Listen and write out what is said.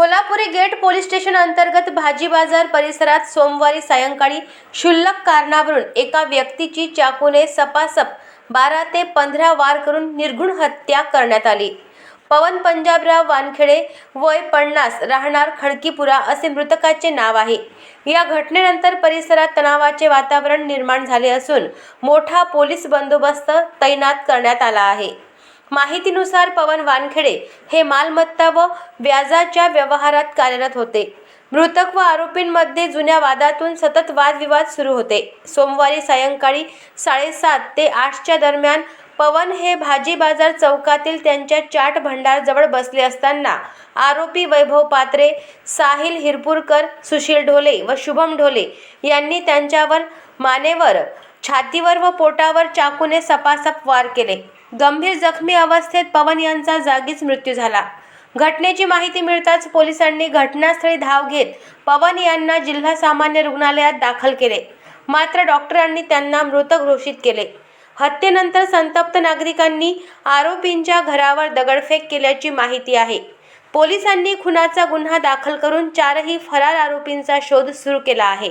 Kolhapuri gate police station अंतर्गत भाजी बाजार परिसरात सोमवारी सायंकाळी क्षुल्लक कारणावरून एका व्यक्तीची चाकूने सपासप बारा ते पंधरा वार करून निर्गुण हत्या करण्यात आली. पवन पंजाबराव वानखेडे वय पन्नास राहणार खडकीपुरा असे मृतकाचे नाव आहे. या घटनेनंतर परिसरात तणावाचे वातावरण निर्माण झाले असून मोठा पोलीस बंदोबस्त तैनात करण्यात आला आहे. माहितीनुसार पवन वानखेडे हे मालमत्ता व व्याजाच्या व्यवहारात कार्यरत होते. मृतक व आरोपींमध्ये जुन्या वादातून सतत वादविवाद सुरू होते. सोमवारी सायंकाळी साडेसात ते आठच्या दरम्यान पवन हे भाजी बाजार चौकातील त्यांच्या चाट भंडारजवळ बसले असताना आरोपी वैभव पात्रे साहिल हिरपूरकर सुशील ढोले व शुभम ढोले यांनी त्यांच्यावर मानेवर छातीवर व पोटावर चाकूने सपासप वार केले. गंभीर जखमी अवस्थेत पवन यांचा जागीच मृत्यू झाला. घटनेची माहिती मिळताच पोलिसांनी घटनास्थळी धाव घेत पवन यांना जिल्हा सामान्य रुग्णालयात दाखल केले. मात्र डॉक्टरांनी त्यांना मृत घोषित केले. हत्येनंतर संतप्त नागरिकांनी आरोपींच्या घरावर दगडफेक केल्याची माहिती आहे. पोलिसांनी खुनाचा गुन्हा दाखल करून चारही फरार आरोपींचा शोध सुरू केला आहे.